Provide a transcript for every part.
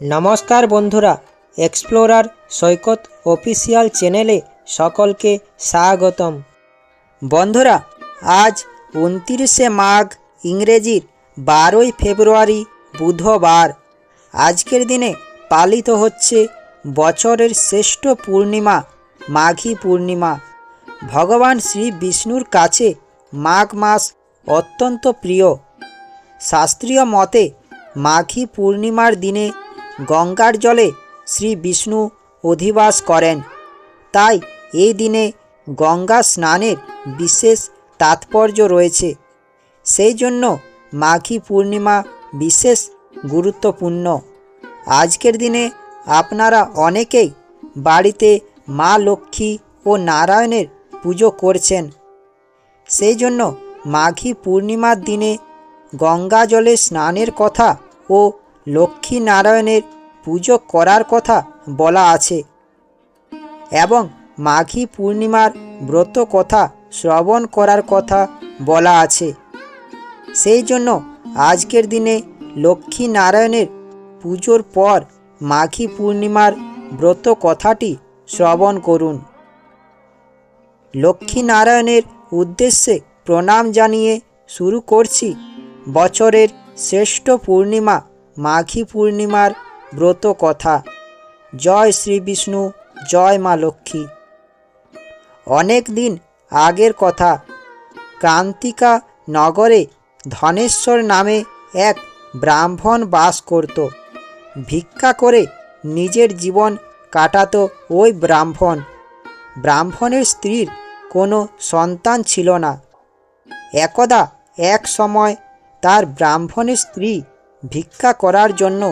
নমস্কার বন্ধুরা এক্সপ্লোরার সৈকত অফিসিয়াল চ্যানেলে সকলকে স্বাগতম। বন্ধুরা, আজ উনতিরিশে মাঘ, ইংরেজির বারোই ফেব্রুয়ারি, বুধবার। আজকের দিনে পালিত হচ্ছে বছরের শ্রেষ্ঠ পূর্ণিমা, মাঘী পূর্ণিমা। ভগবান শ্রী বিষ্ণুর কাছে মাঘ মাস অত্যন্ত প্রিয়। শাস্ত্রীয় মতে, মাঘী পূর্ণিমার দিনে গঙ্গার জলে শ্রী বিষ্ণু অধিবাস করেন। তাই এই দিনে গঙ্গা স্নানের বিশেষ তাৎপর্য রয়েছে। সেই জন্য মাঘী পূর্ণিমা বিশেষ গুরুত্বপূর্ণ। আজকের দিনে আপনারা অনেকেই বাড়িতে মা লক্ষ্মী ও নারায়ণের পুজো করছেন। সেই জন্য মাঘী পূর্ণিমার দিনে গঙ্গা জলে স্নানের কথা ও লক্ষ্মী নারায়ণের পুজো করার কথা বলা আছে। এবং মাঘী পূর্ণিমার ব্রত কথা শ্রবণ করার কথা বলা আছে। সেই জন্য আজকের দিনে লক্ষ্মী নারায়ণের পুজোর পর মাঘী পূর্ণিমার ব্রত কথাটি শ্রবণ করুন। লক্ষ্মী নারায়ণের উদ্দেশ্যে প্রণাম জানিয়ে শুরু করছি বছরের শ্রেষ্ঠ পূর্ণিমা মাঘী পূর্ণিমার ব্রত কথা। জয় শ্রী বিষ্ণু জয় মা লক্ষ্মী। অনেক দিন আগের কথা, ক্রান্তিকা নগরে ধনেশ্বর নামে এক ব্রাহ্মণ বাস করত। ভিক্ষা করে নিজের জীবন কাটাতো ওই ব্রাহ্মণ। ব্রাহ্মণের স্ত্রীর কোনো সন্তান ছিল না। একদা এক সময় তার ব্রাহ্মণের স্ত্রী ভিক্ষা করার জন্য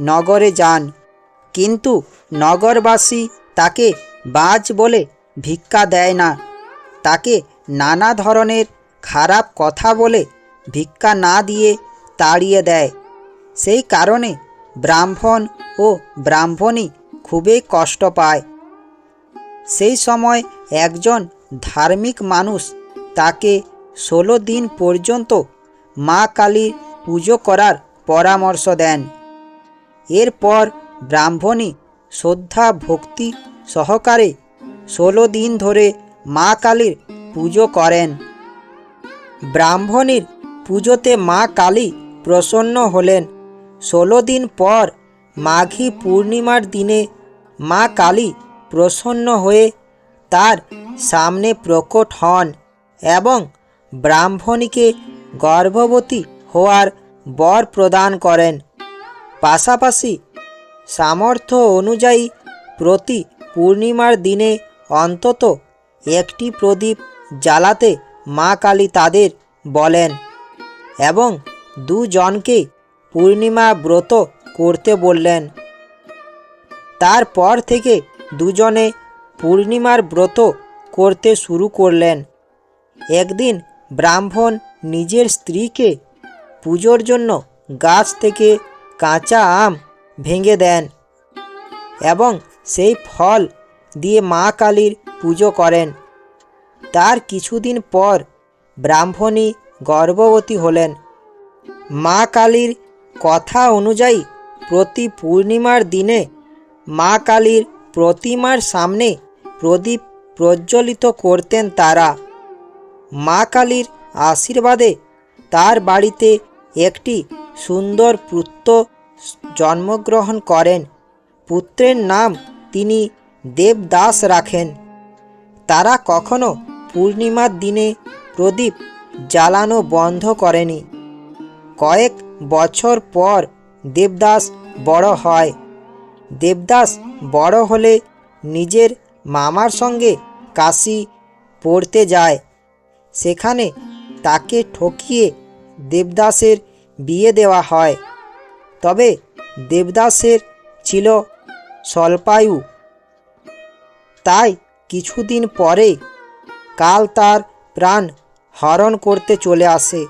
নগরে যান। কিন্তু নগরবাসী তাকে বাজ বলে ভিক্ষা দেয় না। তাকে নানা ধরনের খারাপ কথা বলে ভিক্ষা না দিয়ে তাড়িয়ে দেয়। সেই কারণে ব্রাহ্মণ ও ব্রাহ্মণী খুবই কষ্ট পায়। সেই সময় একজন ধার্মিক মানুষ তাকে ষোলো দিন পর্যন্ত মা কালীর পুজো করার পরামর্শ দেন। এরপর ব্রাহ্মণী শ্রদ্ধা ভক্তি সহকারে ষোলো দিন ধরে মা কালীর পুজো করেন। ব্রাহ্মণীর পুজোতে মা কালী প্রসন্ন হলেন। ষোলো দিন পর মাঘী পূর্ণিমার দিনে মা কালী প্রসন্ন হয়ে তার সামনে প্রকট হন এবং ব্রাহ্মণীকে গর্ভবতী হওয়ার বর প্রদান করেন। পাশাপাশি সামর্থ্য অনুযায়ী প্রতি পূর্ণিমার দিনে অন্তত একটি প্রদীপ জ্বালাতে মা কালী তাদের বলেন এবং দুজনকে পূর্ণিমা ব্রত করতে বললেন। তারপর থেকে দুজনে পূর্ণিমার ব্রত করতে শুরু করলেন। একদিন ব্রাহ্মণ নিজের স্ত্রীকে পুজোর জন্য গাছ থেকে কাঁচা আম ভেঙে দেন এবং সেই ফল দিয়ে মা কালীর পুজো করেন। তার কিছুদিন পর ব্রাহ্মণী গর্ভবতী হলেন। মা কালীর কথা অনুযায়ী প্রতি পূর্ণিমার দিনে মা কালীর প্রতিমার সামনে প্রদীপ প্রজ্বলিত করতেন তারা। মা কালীর আশীর্বাদে তার বাড়িতে একটি সুন্দর পুত্র জন্মগ্রহণ করেন। পুত্রের নাম তিনি দেবদাস রাখেন। তারা কখনো পূর্ণিমার দিনে প্রদীপ জ্বালানো বন্ধ করেনি। কয়েক বছর পর দেবদাস বড় হয়। দেবদাস বড় হলে নিজের মামার সঙ্গে কাশি পড়তে যায়। সেখানে তাকে ঠকিয়ে দেবদাসের বিয়ে দেওয়া হয়। তবে দেবদাসের ছিল স্বল্পায়ু। তাই কিছুদিন পরে কাল তার প্রাণ হরণ করতে চলে আসে।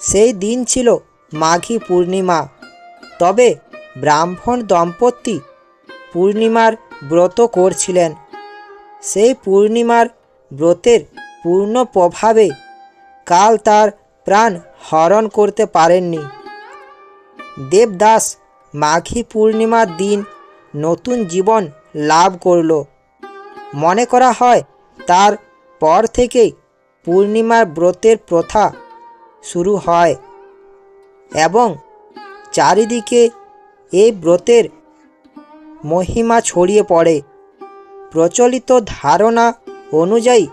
সেই দিন ছিল মাঘী পূর্ণিমা। তবে ব্রাহ্মণ দম্পতি পূর্ণিমার ব্রত করছিলেন। সেই পূর্ণিমার ব্রতের পূর্ণ প্রভাবে কাল তার প্রাণ হরণ করতে পারেননি। দেবদাস মাঘী পূর্ণিমার দিন নতুন জীবন লাভ করল। মনে করা হয়, তার পর থেকেই পূর্ণিমার ব্রতের প্রথা শুরু হয় এবং চারিদিকে এই ব্রতের মহিমা ছড়িয়ে পড়ে। প্রচলিত ধারণা অনুযায়ী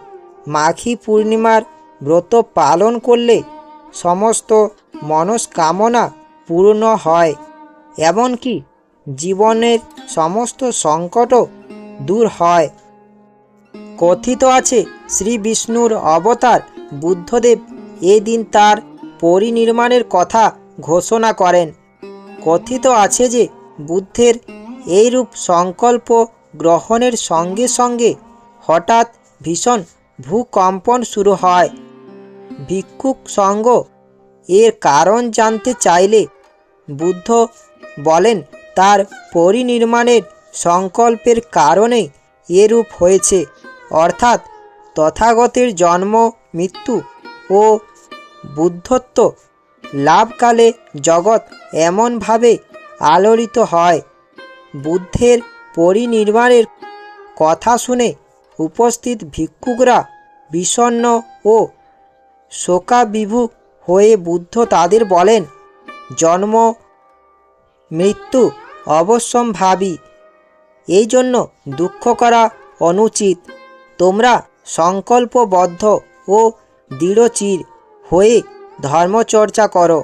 মাখি পূর্ণিমার ব্রত পালন করলে সমস্ত মনস্কামনা পূর্ণ হয়, এমনকি জীবনের সমস্ত সংকটও দূর হয়। কথিত আছে, শ্রী বিষ্ণুর অবতার বুদ্ধদেব এদিন তার পরিনির্মাণের কথা ঘোষণা করেন। কথিত আছে যে, বুদ্ধের এইরূপ সংকল্প গ্রহণের সঙ্গে সঙ্গে হঠাৎ ভীষণ ভূকম্পন শুরু হয়। ভিক্ষুক সঙ্গ। এর কারণ জানতে চাইলে বুদ্ধ বলেন, তার পরিনির্মাণের সংকল্পের কারণে এরূপ হয়েছে। অর্থাৎ তথাগতের জন্ম, মৃত্যু ও বুদ্ধত্ব লাভকালে জগৎ এমনভাবে আলোড়িত হয়। বুদ্ধের পরিনির্মাণের কথা শুনে উপস্থিত ভিক্ষুকরা বিষণ্ণ ও শোকাবিভু হয়ে বুদ্ধ তাদের বলেন, জন্ম, মৃত্যু অবশ্যম্ভাবী। এই জন্য দুঃখ করা অনুচিত। তোমরা সংকল্পবদ্ধ ও দৃঢ়চির হয়ে ধর্মচর্চা করো।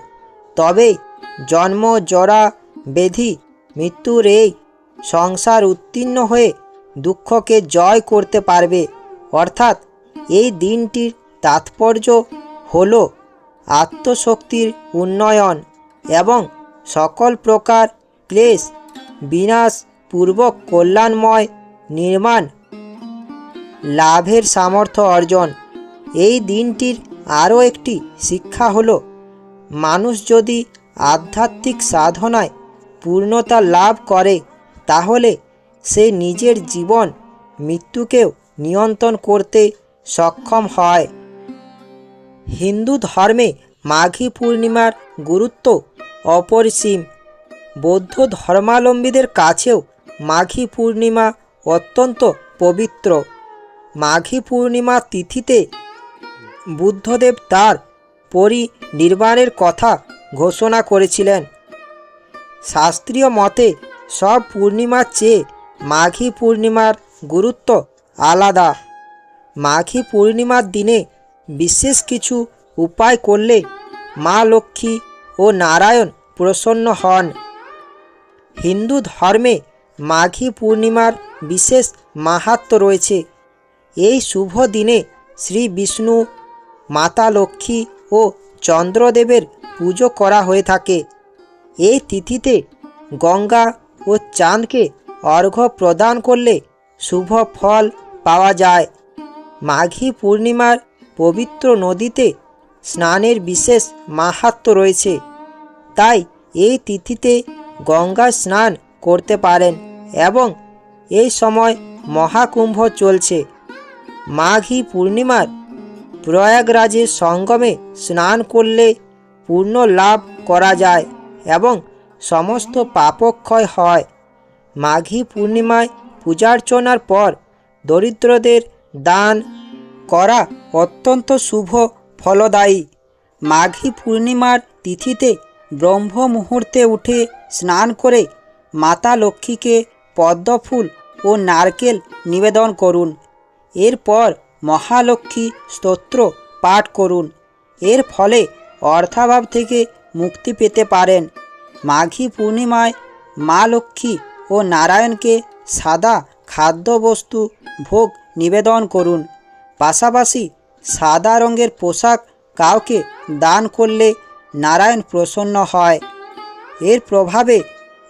তবে জন্ম, জরা ব্যাধি মৃত্যুর এই সংসার উত্তীর্ণ হয়ে দুঃখকে জয় করতে পারবে। অর্থাৎ এই দিনটির তাৎপর্য হল আত্মশক্তির উন্নয়ন এবং সকল প্রকার ক্লেশ, বিনাশ, পূর্বক কল্যাণময় নির্মাণ, লাভের সামর্থ্য অর্জন। এই দিনটির আরও একটি শিক্ষা হল, মানুষ যদি আধ্যাত্মিক সাধনায় পূর্ণতা লাভ করে, তাহলে সে নিজের জীবন মৃত্যুকেও নিয়ন্ত্রণ করতে সক্ষম হয়। হিন্দু ধর্মে মাঘী পূর্ণিমার গুরুত্ব অপরিসীম। বৌদ্ধ ধর্মাবলম্বীদের কাছেও মাঘী পূর্ণিমা অত্যন্ত পবিত্র। মাঘী পূর্ণিমা তিথিতে বুদ্ধদেব তার পরিনির্বাণের কথা ঘোষণা করেছিলেন। শাস্ত্রীয় মতে সব পূর্ণিমার চেয়ে মাঘী পূর্ণিমার গুরুত্ব আলাদা। মাঘী পূর্ণিমার দিনে বিশেষ কিছু উপায় করলে মা লক্ষ্মী ও নারায়ণ প্রসন্ন হন। হিন্দু ধর্মে মাঘী পূর্ণিমার বিশেষ মাহাত্ম রয়েছে। এই শুভ দিনে শ্রী বিষ্ণু, মাতা লক্ষ্মী ও চন্দ্রদেবের পুজো করা হয়ে থাকে। এই তিথিতে গঙ্গা ও চাঁদকে অর্ঘ্য প্রদান করলে শুভ ফল পাওয়া যায়। মাঘী পূর্ণিমার পবিত্র নদীতে স্নানের বিশেষ মাহাত্ম রয়েছে। তাই এই তিথিতে গঙ্গা স্নান করতে পারেন এবং এই সময় মহাকুম্ভ চলছে। মাঘী পূর্ণিমার প্রয়াগরাজের সঙ্গমে স্নান করলে পূর্ণ লাভ করা যায় এবং সমস্ত পাপক্ষয় হয়। মাঘী পূর্ণিমায় পূজার্চনার পর দরিদ্রদের দান করা অত্যন্ত শুভ ফলদায়ী। মাঘী পূর্ণিমার তিথিতে ব্রহ্ম মুহূর্তে উঠে স্নান করে মাতা লক্ষ্মীকে পদ্মফুল ও নারকেল নিবেদন করুন। এরপর মহালক্ষ্মী স্তোত্র পাঠ করুন। এর ফলে অর্থাভাব থেকে মুক্তি পেতে পারেন। মাঘী পূর্ণিমায় মা লক্ষ্মী ও নারায়ণকে সাদা খাদ্যবস্তু ভোগ নিবেদন করুন। পাশাপাশি সাদা রঙের পোশাক কাউকে দান করলে নারায়ণ প্রসন্ন হয়। এর প্রভাবে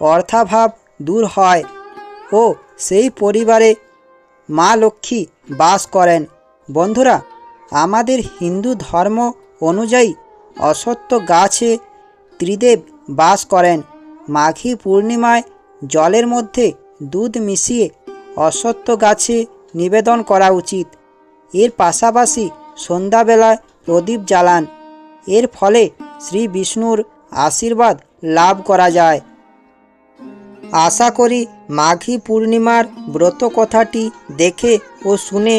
অর্থাভাব দূর হয় ও সেই পরিবারে মা লক্ষ্মী বাস করেন। বন্ধুরা, আমাদের হিন্দু ধর্ম অনুযায়ী অসত্য গাছে ত্রিদেব বাস করেন। মাঘী পূর্ণিমায় জলের মধ্যে দুধ মিশিয়ে অসত্য গাছে নিবেদন করা উচিত। এর পাশাপাশি সন্ধ্যাবেলায় প্রদীপ জ্বালান। এর ফলে শ্রী বিষ্ণুর আশীর্বাদ লাভ করা যায়। আশা করি মাঘী পূর্ণিমার ব্রত কথাটি দেখে ও শুনে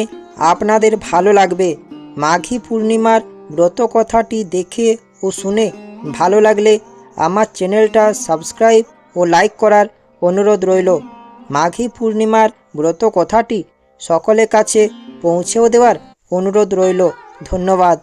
আপনাদের ভালো লাগবে। মাঘী পূর্ণিমার ব্রত কথাটি দেখে ও শুনে ভালো লাগলে আমার চ্যানেলটা সাবস্ক্রাইব ও লাইক করার অনুরোধ রইল। মাঘী পূর্ণিমার ব্রত কথাটি সকলের কাছে পৌঁছেও দেওয়ার অনুরোধ রইল। ধন্যবাদ।